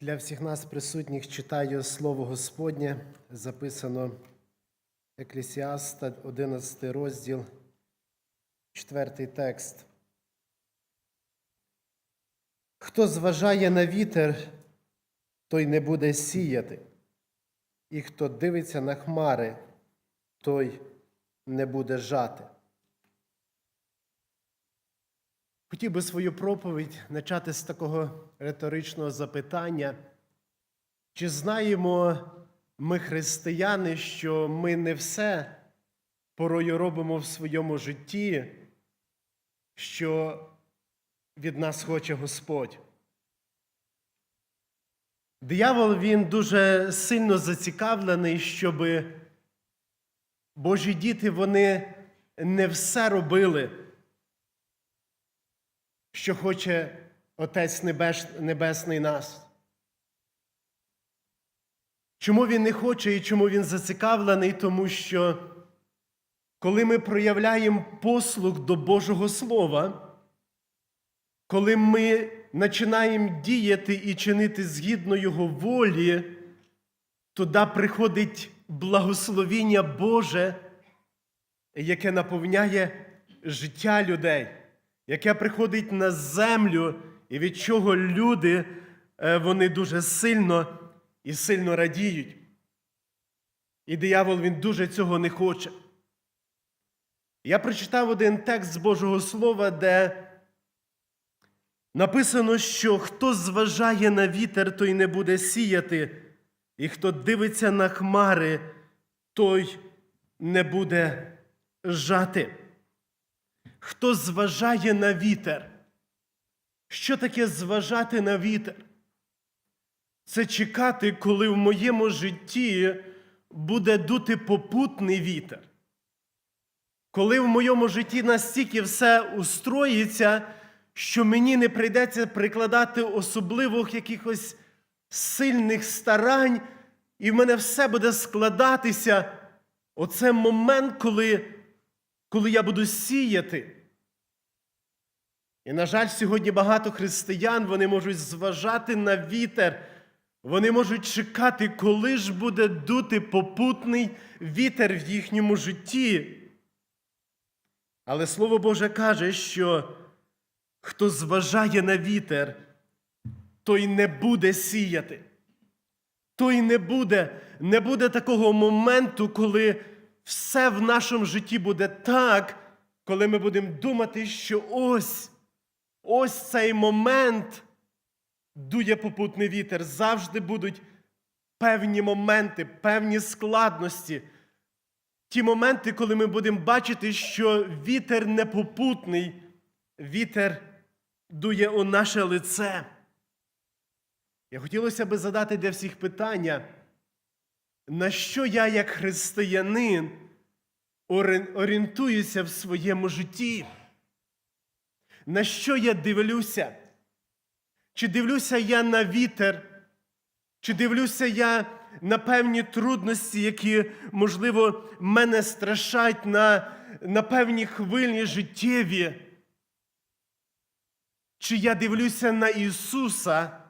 Для всіх нас присутніх читаю Слово Господнє, записано Еклесіаста, 11 розділ, 4 текст. Хто зважає на вітер, той не буде сіяти, і хто дивиться на хмари, той не буде жати. Хотів би свою проповідь почати з такого риторичного запитання. Чи знаємо ми, християни, що ми не все порою робимо в своєму житті, що від нас хоче Господь? Диявол він дуже сильно зацікавлений, щоб Божі діти вони не все робили що хоче Отець Небесний нас. Чому він не хоче і чому він зацікавлений? Тому що коли ми проявляємо послуг до Божого Слова, коли ми починаємо діяти і чинити згідно Його волі, туди приходить благословіння Боже, яке наповняє життя людей яке приходить на землю, і від чого люди е, вони дуже сильно і сильно радіють. І диявол він дуже цього не хоче. Я прочитав один текст з Божого Слова, де написано, що хто зважає на вітер, той не буде сіяти, і хто дивиться на хмари, той не буде жати. Хто зважає на вітер? Що таке зважати на вітер? Це чекати, коли в моєму житті буде дути попутний вітер. Коли в моєму житті настільки все устроїться, що мені не прийдеться прикладати особливих якихось сильних старань, і в мене все буде складатися. Оце момент, коли коли я буду сіяти. І, на жаль, сьогодні багато християн вони можуть зважати на вітер, вони можуть чекати, коли ж буде дути попутний вітер в їхньому житті. Але Слово Боже каже, що хто зважає на вітер, той не буде сіяти. Той не буде, не буде такого моменту, коли все в нашому житті буде так, коли ми будемо думати, що ось, ось цей момент дує попутний вітер. Завжди будуть певні моменти, певні складності. Ті моменти, коли ми будемо бачити, що вітер непопутний, вітер дує у наше лице. Я хотілося би задати для всіх питання на що я, як християнин, орієнтуюся в своєму житті? На що я дивлюся? Чи дивлюся я на вітер? Чи дивлюся я на певні трудності, які, можливо, мене страшать на, на певні хвилі життєві? Чи я дивлюся на Ісуса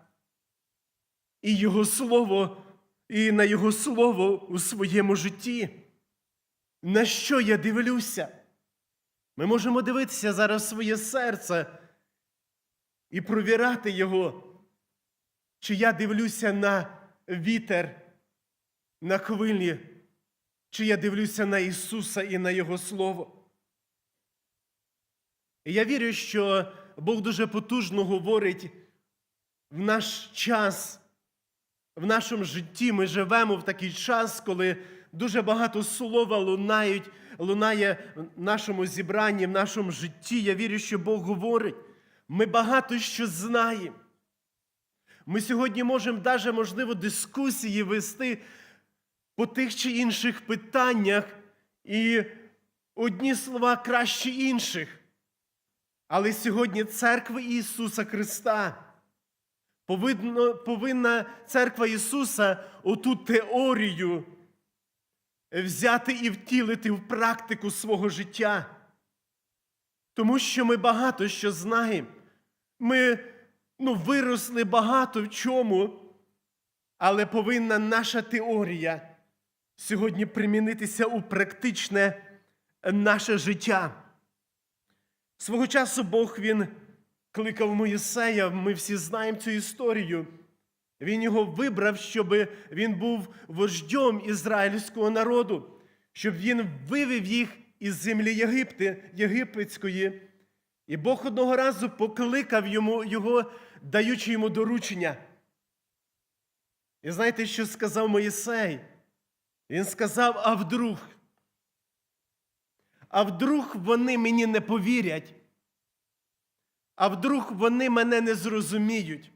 і Його Слово і на Його Слово у своєму житті. На що я дивлюся? Ми можемо дивитися зараз своє серце і провіряти його, чи я дивлюся на вітер, на хвилі, чи я дивлюся на Ісуса і на Його Слово. Я вірю, що Бог дуже потужно говорить в наш час в нашому житті ми живемо в такий час, коли дуже багато слова лунають, лунає в нашому зібранні, в нашому житті. Я вірю, що Бог говорить. Ми багато що знаємо. Ми сьогодні можемо навіть, можливо, дискусії вести по тих чи інших питаннях, і одні слова краще інших. Але сьогодні церква Ісуса Христа повинна, повинна церква Ісуса оту теорію взяти і втілити в практику свого життя. Тому що ми багато що знаємо. Ми ну, виросли багато в чому Але повинна наша теорія сьогодні примінитися у практичне наше життя. Свого часу Бог він кликав Моїсея, ми всі знаємо цю історію. Він його вибрав, щоб він був вождем ізраїльського народу, щоб він вивів їх із землі Єгипти, єгипетської. І Бог одного разу покликав йому, його, даючи йому доручення. І знаєте, що сказав Моїсей? Він сказав: а вдруг? А вдруг вони мені не повірять? А вдруг вони мене не зрозуміють?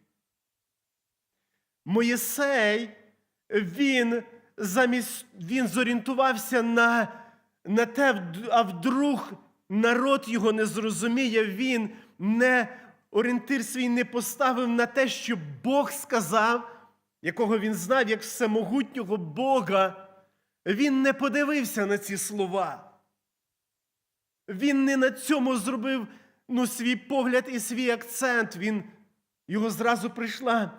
Моїсей, він замість він зорієнтувався на, на те, а вдруг народ його не зрозуміє, він не орієнтир свій не поставив на те, що Бог сказав, якого він знав, як всемогутнього Бога. Він не подивився на ці слова. Він не на цьому зробив ну, свій погляд і свій акцент. Він, Його зразу прийшла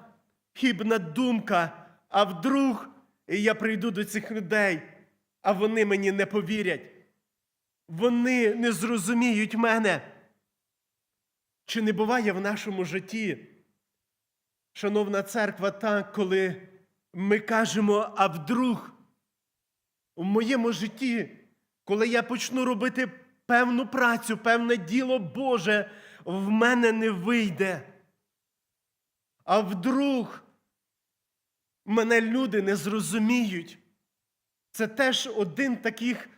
хібна думка, а вдруг я прийду до цих людей, а вони мені не повірять. Вони не зрозуміють мене. Чи не буває в нашому житті, шановна церква, так, коли ми кажемо, а вдруг у моєму житті, коли я почну робити певну працю, певне діло Боже, в мене не вийде. А вдруг мене люди не зрозуміють. Це теж один таких,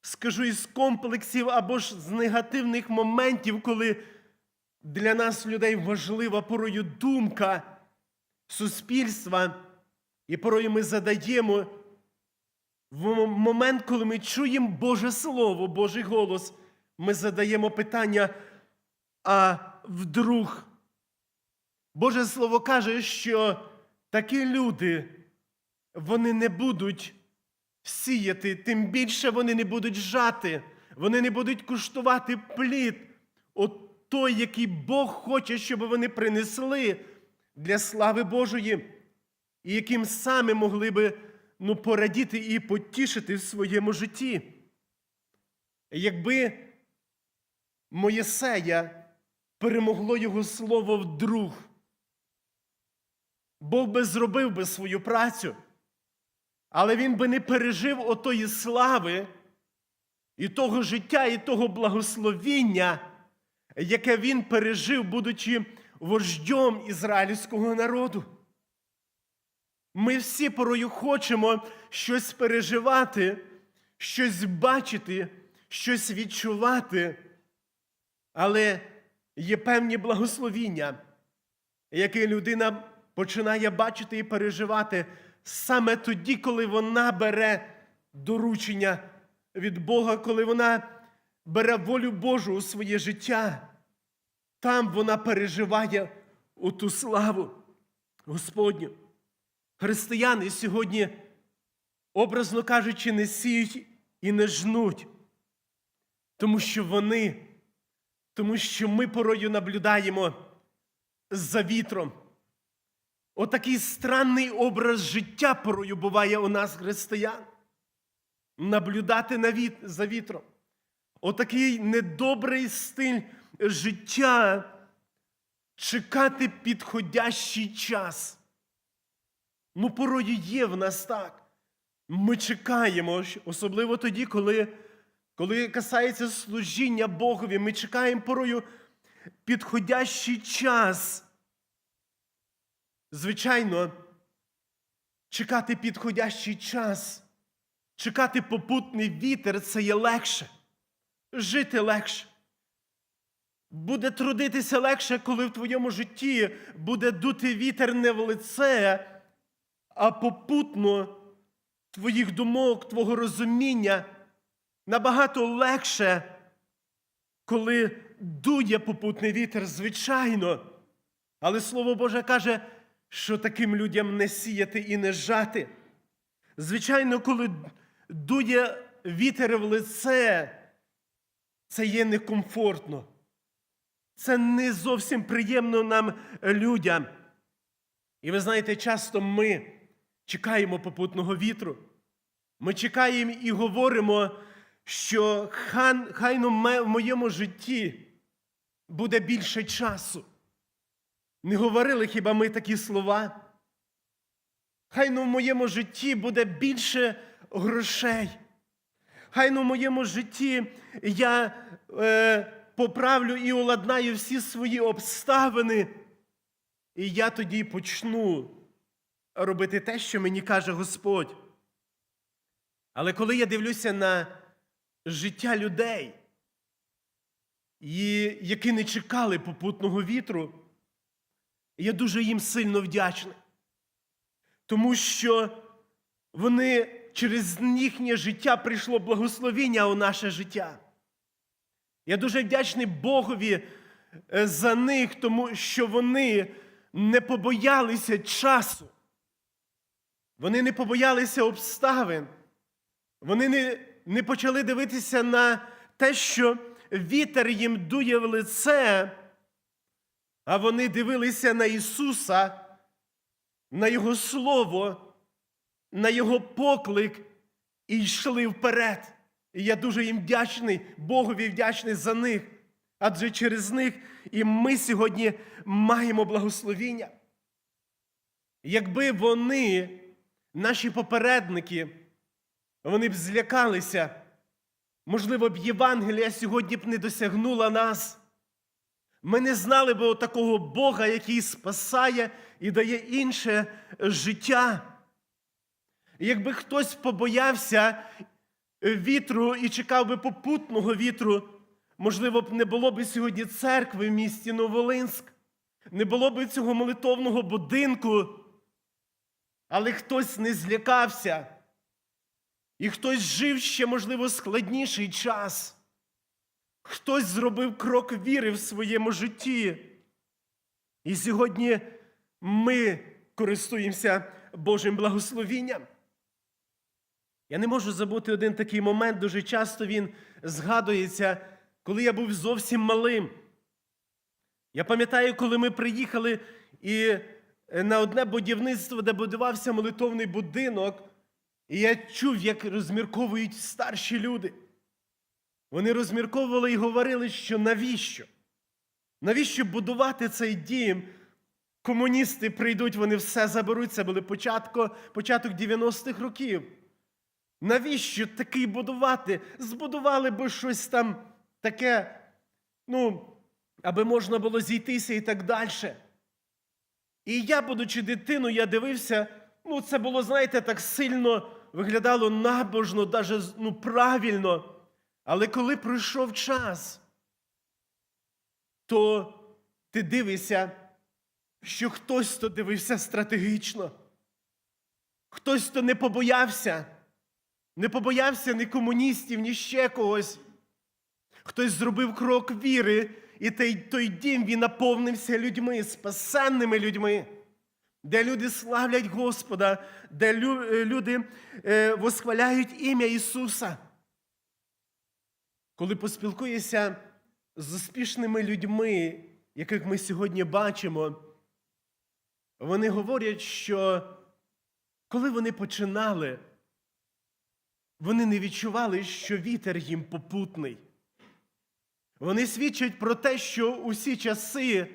скажу, із комплексів або ж з негативних моментів, коли для нас, людей, важлива порою думка суспільства, і порою ми задаємо в момент, коли ми чуємо Боже Слово, Божий голос, ми задаємо питання, а вдруг Боже Слово каже, що такі люди, вони не будуть сіяти, тим більше вони не будуть жати, вони не будуть куштувати плід, от той, який Бог хоче, щоб вони принесли для слави Божої, і яким саме могли би ну, порадіти і потішити в своєму житті. Якби Моєсея перемогло його слово вдруг, Бог би зробив би свою працю, але він би не пережив отої слави і того життя, і того благословіння, яке він пережив, будучи вождем ізраїльського народу. Ми всі порою хочемо щось переживати, щось бачити, щось відчувати, але є певні благословіння, які людина починає бачити і переживати саме тоді, коли вона бере доручення від Бога, коли вона бере волю Божу у своє життя. Там вона переживає у ту славу Господню. Християни сьогодні, образно кажучи, не сіють і не жнуть, тому що вони, тому що ми порою наблюдаємо за вітром. Отакий странний образ життя порою буває у нас, християн. Наблюдати на віт... за вітром. Отакий недобрий стиль життя, чекати підходящий час. Ну, порою є в нас так. Ми чекаємо, особливо тоді, коли коли касається служіння Богові, ми чекаємо порою підходящий час. Звичайно, чекати підходящий час, чекати попутний вітер це є легше, жити легше. Буде трудитися легше, коли в твоєму житті буде дути вітер не в лице, а попутно твоїх думок, твого розуміння набагато легше, коли дує попутний вітер, звичайно. Але Слово Боже каже, що таким людям не сіяти і не жати. Звичайно, коли дує вітер в лице, це є некомфортно. Це не зовсім приємно нам людям. І ви знаєте, часто ми чекаємо попутного вітру. Ми чекаємо і говоримо, що хан, хай ну в моєму житті буде більше часу. Не говорили хіба ми такі слова? Хай ну в моєму житті буде більше грошей. Хай ну в моєму житті я е, поправлю і уладнаю всі свої обставини. І я тоді почну робити те, що мені каже Господь. Але коли я дивлюся на життя людей, які не чекали попутного вітру, я дуже їм сильно вдячний. Тому що вони через їхнє життя прийшло благословіння у наше життя. Я дуже вдячний Богові е, за них, тому що вони не побоялися часу. Вони не побоялися обставин. Вони не, не почали дивитися на те, що вітер їм дує в лице, а вони дивилися на Ісуса, на Його Слово, на Його поклик і йшли вперед. І я дуже їм вдячний, Богові вдячний за них. Адже через них і ми сьогодні маємо благословіння. Якби вони, наші попередники, вони б злякалися, можливо б Євангелія сьогодні б не досягнула нас. Ми не знали б такого Бога, який спасає і дає інше життя. Якби хтось побоявся вітру і чекав би попутного вітру, можливо б не було б сьогодні церкви в місті Новолинськ, не було б цього молитовного будинку, але хтось не злякався, і хтось жив ще, можливо, складніший час. Хтось зробив крок віри в своєму житті. І сьогодні ми користуємося Божим благословінням. Я не можу забути один такий момент, дуже часто він згадується, коли я був зовсім малим. Я пам'ятаю, коли ми приїхали і на одне будівництво, де будувався молитовний будинок, і я чув, як розмірковують старші люди. Вони розмірковували і говорили, що навіщо? Навіщо будувати цей дім? Комуністи прийдуть, вони все заберуть. Це були початку, початок 90-х років. Навіщо такий будувати? Збудували би щось там таке, ну, аби можна було зійтися і так далі. І я, будучи дитиною, я дивився, ну, це було, знаєте, так сильно виглядало набожно, навіть ну, правильно. Але коли пройшов час, то ти дивишся, що хтось то дивився стратегічно, хтось то не побоявся, не побоявся ні комуністів, ні ще когось. Хтось зробив крок віри, і той, той дім він наповнився людьми, спасенними людьми, де люди славлять Господа, де е, люди е, восхваляють ім'я Ісуса. Коли поспілкуєшся з успішними людьми, яких ми сьогодні бачимо, вони говорять, що коли вони починали, вони не відчували, що вітер їм попутний. Вони свідчать про те, що усі часи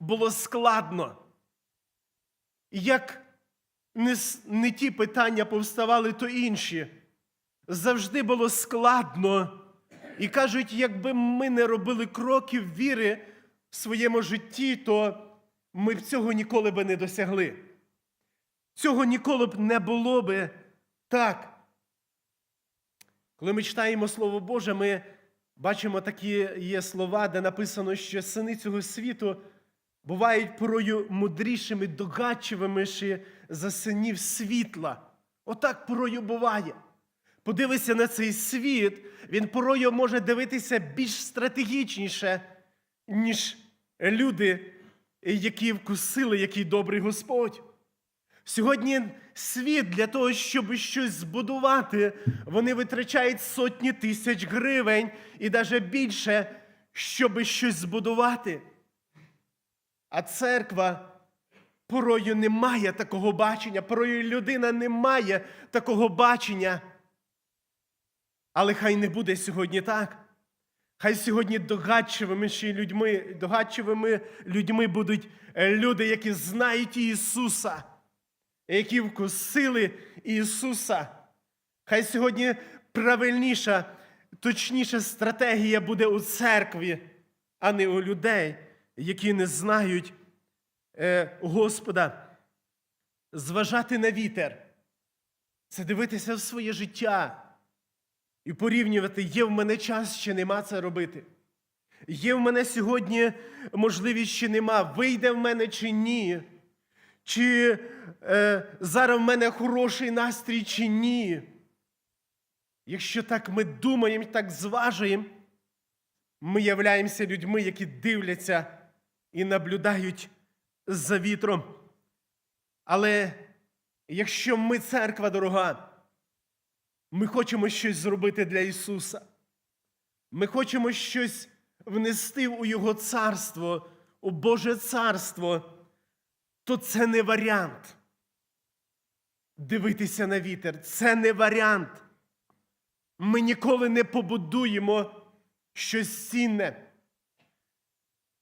було складно. Як не, не ті питання повставали, то інші. Завжди було складно. І кажуть, якби ми не робили кроків віри в своєму житті, то ми б цього ніколи би не досягли. Цього ніколи б не було би так. Коли ми читаємо Слово Боже, ми бачимо такі є слова, де написано, що сини цього світу бувають порою мудрішими, догадчивими ще за синів світла. Отак порою буває. Подивися на цей світ, він порою може дивитися більш стратегічніше, ніж люди, які вкусили, який добрий Господь. Сьогодні світ для того, щоб щось збудувати, вони витрачають сотні тисяч гривень і навіть більше, щоб щось збудувати. А церква порою немає такого бачення, порою людина не має такого бачення. Але хай не буде сьогодні так. Хай сьогодні догадчивими людьми, догадчивими людьми будуть е, люди, які знають Ісуса, які вкусили Ісуса. Хай сьогодні правильніша, точніша стратегія буде у церкві, а не у людей, які не знають е, Господа. Зважати на вітер це дивитися в своє життя і порівнювати, є в мене час чи нема це робити. Є в мене сьогодні можливість чи нема, вийде в мене чи ні. Чи е, зараз в мене хороший настрій чи ні. Якщо так ми думаємо, так зважуємо, ми являємося людьми, які дивляться і наблюдають за вітром. Але якщо ми церква дорога, ми хочемо щось зробити для Ісуса. Ми хочемо щось внести у Його царство, у Боже царство, то це не варіант. Дивитися на вітер це не варіант. Ми ніколи не побудуємо щось цінне.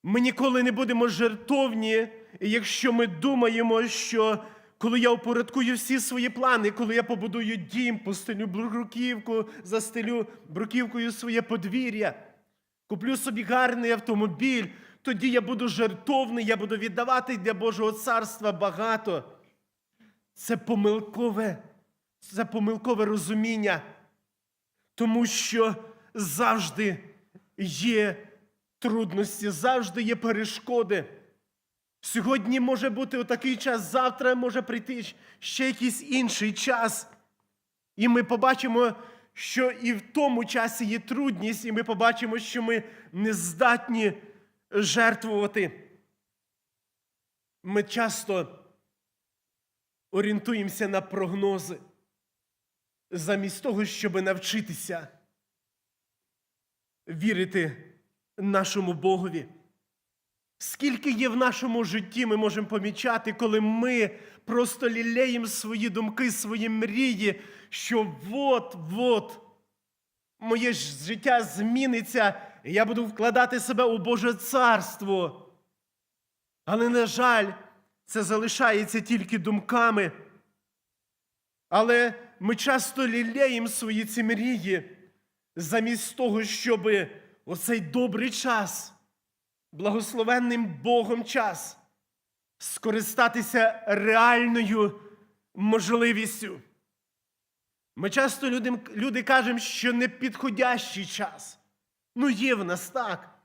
Ми ніколи не будемо жертовні, якщо ми думаємо, що коли я упорядкую всі свої плани, коли я побудую дім, постелю бруківку, застелю бруківкою своє подвір'я, куплю собі гарний автомобіль, тоді я буду жертовний, я буду віддавати для Божого царства багато. Це помилкове, це помилкове розуміння, тому що завжди є трудності, завжди є перешкоди. Сьогодні може бути отакий час, завтра може прийти ще якийсь інший час. І ми побачимо, що і в тому часі є трудність, і ми побачимо, що ми не здатні жертвувати. Ми часто орієнтуємося на прогнози, замість того, щоб навчитися вірити нашому Богові. Скільки є в нашому житті, ми можемо помічати, коли ми просто лілеємо свої думки, свої мрії, що от-от моє життя зміниться, і я буду вкладати себе у Боже царство. Але, на жаль, це залишається тільки думками. Але ми часто лілеємо свої ці мрії, замість того, щоб оцей добрий час благословенним Богом час скористатися реальною можливістю. Ми часто люди, люди кажемо, що не підходящий час. Ну, є в нас так.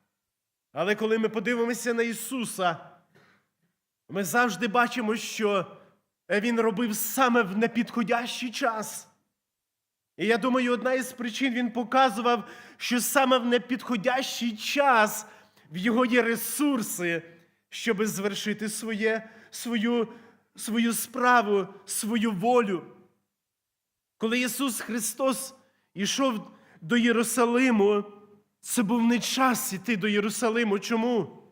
Але коли ми подивимося на Ісуса, ми завжди бачимо, що Він робив саме в непідходящий час. І я думаю, одна із причин він показував, що саме в непідходящий час в його є ресурси, щоб звершити своє, свою, свою справу, свою волю. Коли Ісус Христос йшов до Єрусалиму, це був не час іти до Єрусалиму. Чому?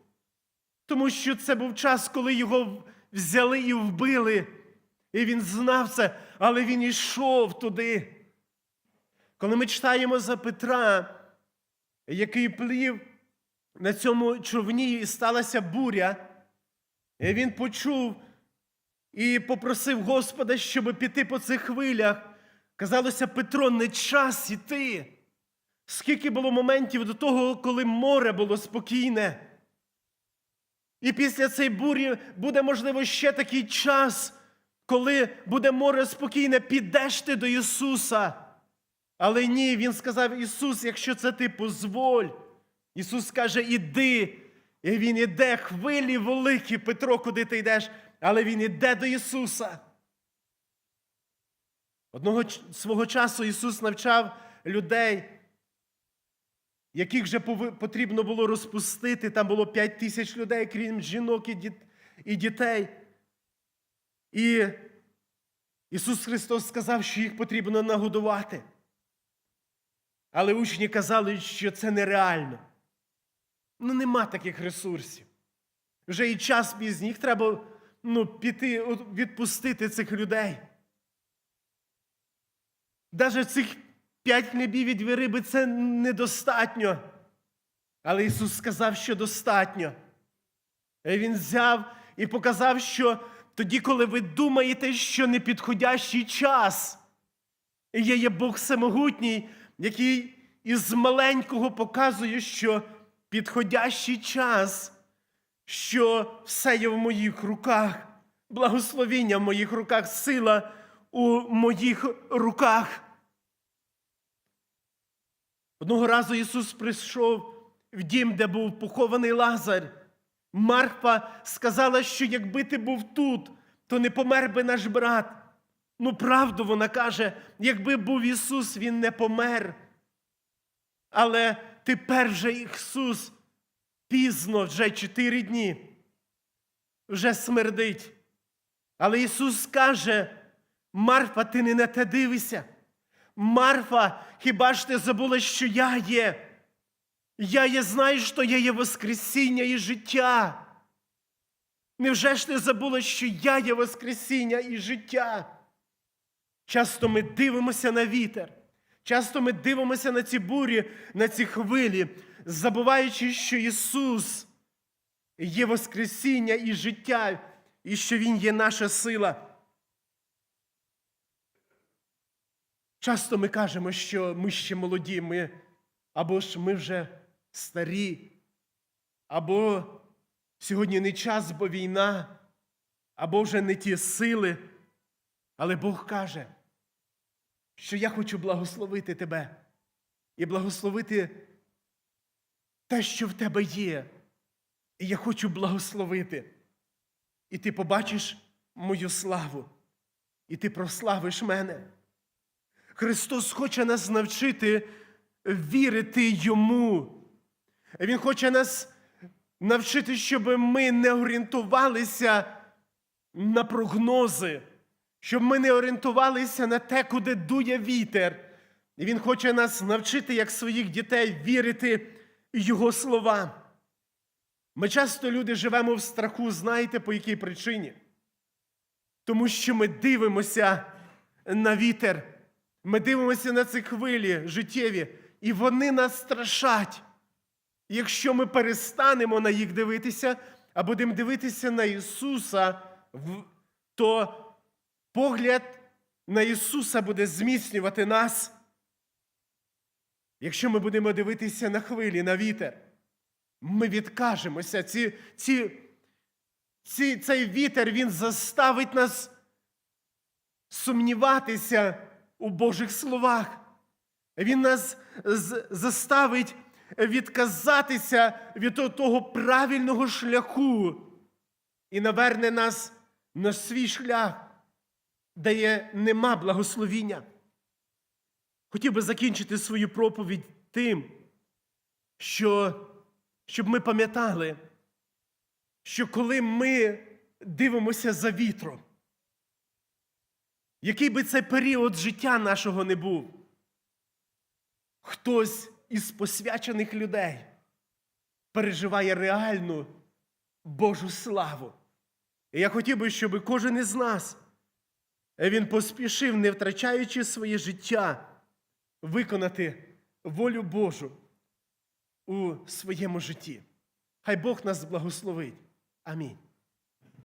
Тому що це був час, коли його взяли і вбили. І він знав це, але він йшов туди. Коли ми читаємо за Петра, який плів на цьому човні і сталася буря, і він почув і попросив Господа, щоб піти по цих хвилях. Казалося, Петро, не час іти. Скільки було моментів до того, коли море було спокійне. І після цієї бурі буде, можливо, ще такий час, коли буде море спокійне, підеш ти до Ісуса. Але ні, Він сказав: Ісус, якщо це ти позволь. Ісус каже, іди. І Він іде, хвилі великі, Петро, куди ти йдеш, але Він іде до Ісуса. Одного свого часу Ісус навчав людей, яких же пови- потрібно було розпустити. Там було п'ять тисяч людей, крім жінок і діт- і дітей. І Ісус Христос сказав, що їх потрібно нагодувати. Але учні казали, що це нереально. Ну, нема таких ресурсів. Вже і час пізній, їх треба ну, піти, відпустити цих людей. Даже цих п'ять хлібів і дві риби це недостатньо. Але Ісус сказав, що достатньо. І Він взяв і показав, що тоді, коли ви думаєте, що непідходящий час, є, є Бог Всемогутній, який із маленького показує, що підходящий час, що все є в моїх руках, благословіння в моїх руках, сила у моїх руках. Одного разу Ісус прийшов в дім, де був похований Лазар. Марфа сказала, що якби ти був тут, то не помер би наш брат. Ну, правду вона каже, якби був Ісус, Він не помер. Але тепер же Ісус пізно, вже чотири дні, вже смердить. Але Ісус каже, Марфа, ти не на те дивишся. Марфа, хіба ж ти забула, що я є? Я є, знаєш, що я є Воскресіння і життя. Невже ж ти забула, що я є Воскресіння і життя? Часто ми дивимося на вітер, часто ми дивимося на ці бурі, на ці хвилі, забуваючи, що Ісус є Воскресіння і життя, і що Він є наша сила. Часто ми кажемо, що ми ще молоді, ми, або ж ми вже старі, або сьогодні не час, бо війна, або вже не ті сили. Але Бог каже, що я хочу благословити тебе і благословити те, що в тебе є. І я хочу благословити. І ти побачиш мою славу, і ти прославиш мене. Христос хоче нас навчити вірити Йому. Він хоче нас навчити, щоб ми не орієнтувалися на прогнози, щоб ми не орієнтувалися на те, куди дує вітер. І Він хоче нас навчити, як своїх дітей, вірити Його словам. Ми часто люди живемо в страху, знаєте, по якій причині? Тому що ми дивимося на вітер, ми дивимося на ці хвилі життєві, і вони нас страшать. Якщо ми перестанемо на їх дивитися, а будемо дивитися на Ісуса, то погляд на Ісуса буде зміцнювати нас. Якщо ми будемо дивитися на хвилі, на вітер, ми відкажемося. Ці, ці, ці, цей вітер він заставить нас сумніватися у Божих словах. Він нас заставить відказатися від того правильного шляху і наверне нас на свій шлях, де нема благословіння. Хотів би закінчити свою проповідь тим, що, щоб ми пам'ятали, що коли ми дивимося за вітром, який би це період життя нашого не був, хтось із посвячених людей переживає реальну Божу славу. І я хотів би, щоб кожен із нас він поспішив, не втрачаючи своє життя, виконати волю Божу у своєму житті. Хай Бог нас благословить. Амінь.